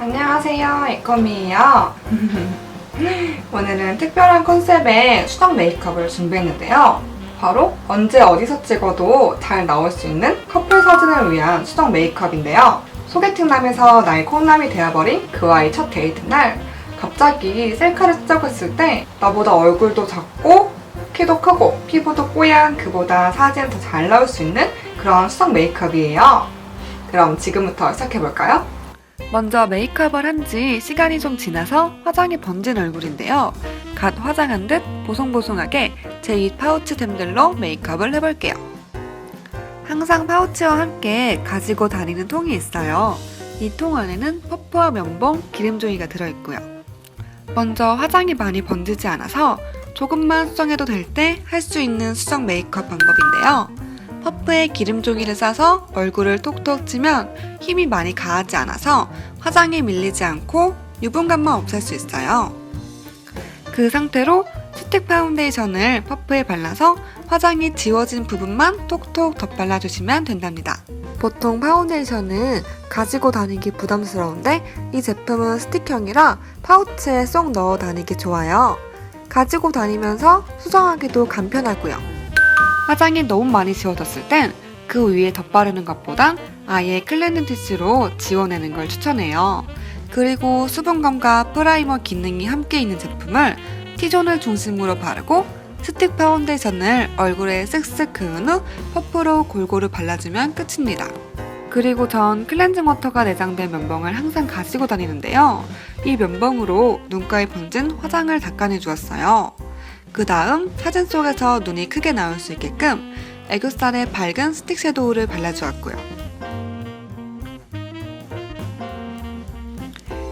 안녕하세요, 에컴이에요. 오늘은 특별한 컨셉의 수정 메이크업을 준비했는데요. 바로 언제 어디서 찍어도 잘 나올 수 있는 커플 사진을 위한 수정 메이크업인데요. 소개팅남에서 나의 콩남이 되어버린 그와의 첫 데이트 날 갑자기 셀카를 찍었을 때 나보다 얼굴도 작고 키도 크고 피부도 뽀얀 그보다 사진 더 잘 나올 수 있는 그런 수정 메이크업이에요. 그럼 지금부터 시작해볼까요? 먼저 메이크업을 한 지 시간이 좀 지나서 화장이 번진 얼굴인데요. 갓 화장한 듯 보송보송하게 제 이 파우치템들로 메이크업을 해볼게요. 항상 파우치와 함께 가지고 다니는 통이 있어요. 이 통 안에는 퍼프와 면봉, 기름종이가 들어있고요. 먼저 화장이 많이 번지지 않아서 조금만 수정해도 될 때 할 수 있는 수정 메이크업 방법인데요. 퍼프에 기름 종이를 싸서 얼굴을 톡톡 치면 힘이 많이 가하지 않아서 화장이 밀리지 않고 유분감만 없앨 수 있어요. 그 상태로 스틱 파운데이션을 퍼프에 발라서 화장이 지워진 부분만 톡톡 덧발라주시면 된답니다. 보통 파운데이션은 가지고 다니기 부담스러운데 이 제품은 스틱형이라 파우치에 쏙 넣어 다니기 좋아요. 가지고 다니면서 수정하기도 간편하고요. 화장이 너무 많이 지워졌을 땐 그 위에 덧바르는 것보단 아예 클렌징 티슈로 지워내는 걸 추천해요. 그리고 수분감과 프라이머 기능이 함께 있는 제품을 T존을 중심으로 바르고 스틱 파운데이션을 얼굴에 쓱쓱 그은 후 퍼프로 골고루 발라주면 끝입니다. 그리고 전 클렌징 워터가 내장된 면봉을 항상 가지고 다니는데요. 이 면봉으로 눈가에 번진 화장을 닦아내 주었어요. 그 다음 사진 속에서 눈이 크게 나올 수 있게끔 애교살에 밝은 스틱 섀도우를 발라주었고요.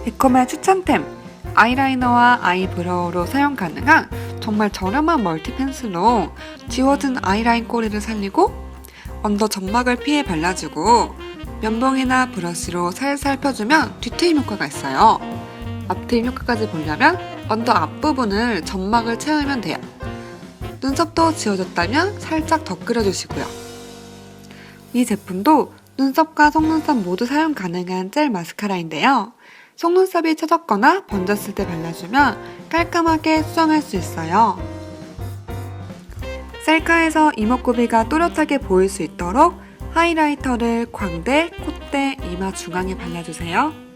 에코의 추천템 아이라이너와 아이브로우로 사용 가능한 정말 저렴한 멀티 펜슬로 지워진 아이라인 꼬리를 살리고 언더 점막을 피해 발라주고 면봉이나 브러쉬로 살살 펴주면 뒤트임 효과가 있어요. 앞트임 효과까지 보려면 언더 앞부분을 점막을 채우면 돼요. 눈썹도 지워졌다면 살짝 더 끓여주시고요. 이 제품도 눈썹과 속눈썹 모두 사용 가능한 젤 마스카라인데요. 속눈썹이 처졌거나 번졌을 때 발라주면 깔끔하게 수정할 수 있어요. 셀카에서 이목구비가 또렷하게 보일 수 있도록 하이라이터를 광대, 콧대, 이마 중앙에 발라주세요.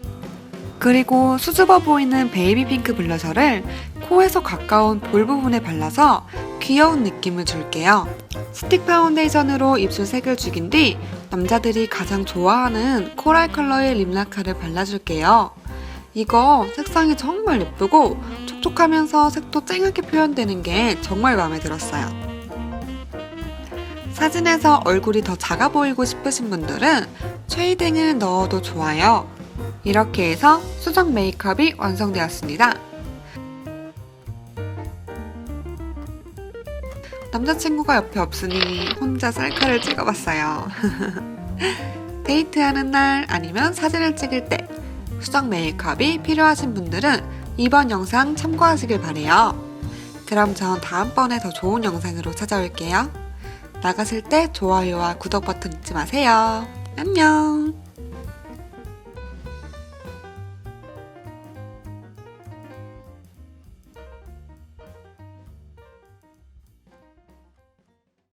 그리고 수줍어 보이는 베이비 핑크 블러셔를 코에서 가까운 볼 부분에 발라서 귀여운 느낌을 줄게요. 스틱 파운데이션으로 입술 색을 죽인 뒤 남자들이 가장 좋아하는 코랄 컬러의 립라카를 발라줄게요. 이거 색상이 정말 예쁘고 촉촉하면서 색도 쨍하게 표현되는 게 정말 마음에 들었어요. 사진에서 얼굴이 더 작아 보이고 싶으신 분들은 쉐이딩을 넣어도 좋아요. 이렇게 해서 수정 메이크업이 완성되었습니다. 남자친구가 옆에 없으니 혼자 셀카를 찍어봤어요. 데이트하는 날 아니면 사진을 찍을 때 수정 메이크업이 필요하신 분들은 이번 영상 참고하시길 바래요. 그럼 전 다음번에 더 좋은 영상으로 찾아올게요. 나가실 때 좋아요와 구독 버튼 잊지 마세요. 안녕!